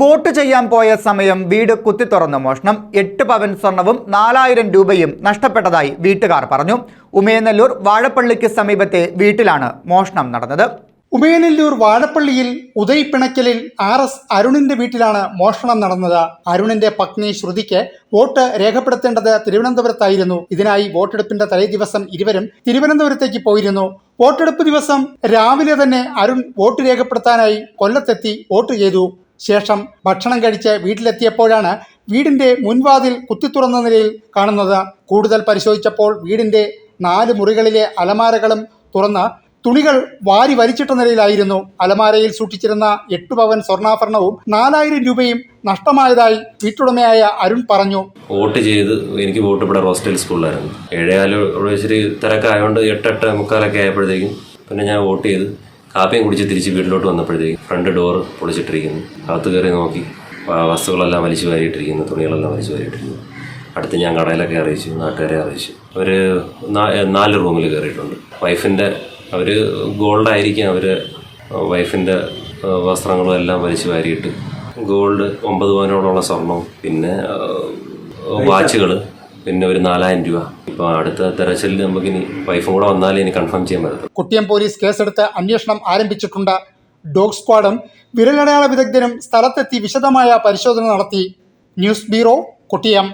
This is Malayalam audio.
വോട്ട് ചെയ്യാൻ പോയ സമയം വീട് കുത്തിത്തുറന്ന് മോഷണം. എട്ട് പവൻ സ്വർണവും നാലായിരം രൂപയും നഷ്ടപ്പെട്ടതായി വീട്ടുകാർ പറഞ്ഞു. ഉമയനല്ലൂർ വാഴപ്പള്ളിക്ക് സമീപത്തെ വീട്ടിലാണ് മോഷണം നടന്നത്. ഉമയനല്ലൂർ വാഴപ്പള്ളിയിൽ ഉദയ് പിണക്കലിൽ ആർ എസ് അരുണിന്റെ വീട്ടിലാണ് മോഷണം നടന്നത്. അരുണിന്റെ പത്നി ശ്രുതിക്ക് വോട്ട് രേഖപ്പെടുത്തേണ്ടത് തിരുവനന്തപുരത്തായിരുന്നു. ഇതിനായി വോട്ടെടുപ്പിന്റെ തലേ ദിവസം ഇരുവരും തിരുവനന്തപുരത്തേക്ക് പോയിരുന്നു. വോട്ടെടുപ്പ് ദിവസം രാവിലെ തന്നെ അരുൺ വോട്ട് രേഖപ്പെടുത്താനായി കൊല്ലത്തെത്തി വോട്ട് ചെയ്തു. ശേഷം ഭക്ഷണം കഴിച്ച് വീട്ടിലെത്തിയപ്പോഴാണ് വീടിന്റെ മുൻവാതിൽ കുത്തിത്തുറന്ന നിലയിൽ കാണുന്നത്. കൂടുതൽ പരിശോധിച്ചപ്പോൾ വീടിന്റെ നാല് മുറികളിലെ അലമാരകളും തുറന്ന് തുണികൾ വാരി വലിച്ചിട്ട നിലയിലായിരുന്നു. അലമാരയിൽ സൂക്ഷിച്ചിരുന്ന എട്ട് പവൻ സ്വർണാഭരണവും നാലായിരം രൂപയും നഷ്ടമായതായി വീട്ടുടമയായ അരുൺ പറഞ്ഞു. വോട്ട് ചെയ്ത് എനിക്ക് വോട്ട് ഇവിടെ ഹോസ്റ്റൽ സ്കൂളിലായിരുന്നു. ഏഴേകാൽ ഇച്ചിരി തിരക്കായതുകൊണ്ട് എട്ട് എട്ട് മുക്കാലൊക്കെ ആയപ്പോഴത്തേക്കും പിന്നെ ഞാൻ വോട്ട് ചെയ്ത് കാപ്പിയും കുടിച്ച് തിരിച്ച് വീട്ടിലോട്ട് വന്നപ്പോഴത്തേക്ക് ഫ്രണ്ട് ഡോർ പൊളിച്ചിട്ടിരിക്കുന്നു. അകത്ത് കയറി നോക്കി. വസ്തുക്കളെല്ലാം വലിച്ചു വാരിയിട്ടിരിക്കുന്നു. തുണികളെല്ലാം വലിച്ചു വാരിയിട്ടിരിക്കുന്നു. അടുത്ത് ഞാൻ കടയിലൊക്കെ അറിയിച്ചു നാട്ടുകാരെ അറിയിച്ചു. അവർ നാല് റൂമിൽ കയറിയിട്ടുണ്ട്. വൈഫിന്റെ അവർ ഗോൾഡായിരിക്കും അവർ വൈഫിന്റെ വസ്ത്രങ്ങളും എല്ലാം വലിച്ചു വാരിയിട്ട്. ഗോൾഡ് ഒമ്പത് പവനോടുള്ള സ്വർണവും പിന്നെ വാച്ചുകൾ പിന്നെ ഒരു നാലായിരം രൂപ. ഇപ്പോൾ അടുത്ത തെരച്ചിലിൽ നമുക്കിനി വൈഫും കൂടെ വന്നാലേ ഇനി കൺഫേം ചെയ്യാൻ പറ്റത്തുള്ളൂ. കുട്ടിയം പോലീസ് കേസെടുത്ത് അന്വേഷണം ആരംഭിച്ചിട്ടുണ്ട്. ഡോഗ് സ്ക്വാഡും വിരലടയാള വിദഗ്ധരും സ്ഥലത്തെത്തി വിശദമായ പരിശോധന നടത്തി. News bureau കുട്ടിയം.